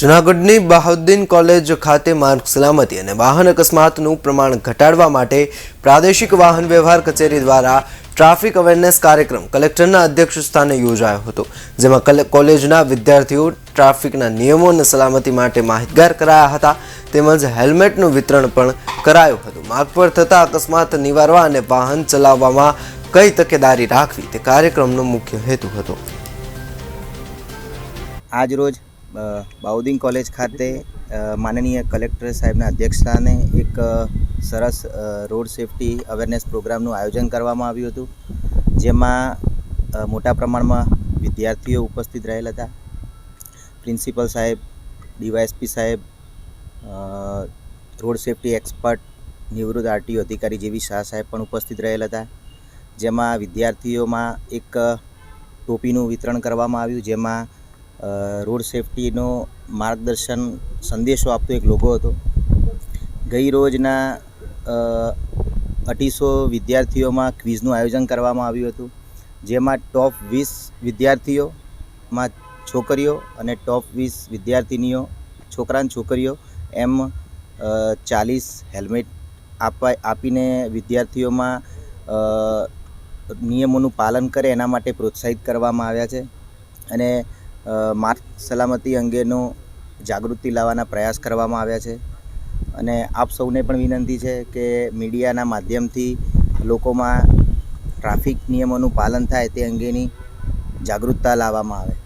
જૂનાગઢની બહાઉદ્દીન કોલેજ ખાતે માર્ગ સલામતી અને વાહન અકસ્માતનું પ્રમાણ ઘટાડવા માટે પ્રાદેશિક વાહન વ્યવહાર કચેરી દ્વારા ટ્રાફિક અવેરનેસ કાર્યક્રમ કલેક્ટરના અધ્યક્ષ સ્થાને યોજાયો હતો જેમાં કલે- કોલેજના વિદ્યાર્થીઓ ટ્રાફિકના નિયમો અને સલામતી માટે માહિતગાર કરાયા હતા તેમજ હેલ્મેટનું વિતરણ પણ કરાયું હતું. માર્ગ પર થતા અકસ્માત નિવારવા અને વાહન ચલાવવામાં કઈ તકેદારી રાખવી તે કાર્યક્રમનો મુખ્ય હેતુ હતો. આજ રોજ અ, બાઉદીન કોલેજ ખાતે માનનીય કલેક્ટર સાહેબના અધ્યક્ષસ્થાને એક સરસ રોડ સેફટી અવેરનેસ પ્રોગ્રામનું આયોજન કરવામાં આવ્યું હતું, જેમાં મોટા પ્રમાણમાં વિદ્યાર્થીઓ ઉપસ્થિત રહેલ હતા. પ્રિન્સિપલ સાહેબ, ડીવાયએસપી સાહેબ રોડ સેફટી એક્સપર્ટ, નિવૃત્ત આરટીઓ અધિકારી જેવી શાહ સાહેબ પણ ઉપસ્થિત રહેલ હતા, જેમાં વિદ્યાર્થીઓમાં એક ટોપીનું વિતરણ કરવામાં આવ્યું, જેમાં રોડ સેફટીનો માર્ગદર્શન સંદેશો આપતો એક લોગો હતો. ગઈ રોજના અઢીસો વિદ્યાર્થીઓમાં ક્વિઝનું આયોજન કરવામાં આવ્યું હતું, જેમાં ટોપ વીસ વિદ્યાર્થીઓમાં છોકરીઓ અને ટોપ વીસ વિદ્યાર્થીનીઓ છોકરા અને છોકરીઓ, એમ ચાલીસ હેલ્મેટ આપવા, આપીને વિદ્યાર્થીઓમાં નિયમોનું પાલન કરે એના માટે પ્રોત્સાહિત કરવામાં આવ્યા છે. અને માર્ગ સલામતી અંગેનો જાગૃતિ લાવવાના પ્રયાસ કરવામાં આવ્યા છે. અને આપ સૌને પણ વિનંતી છે કે મીડિયાના માધ્યમથી લોકોમાં ટ્રાફિક નિયમોનું પાલન થાય તે અંગેની જાગૃતતા લાવવામાં આવે.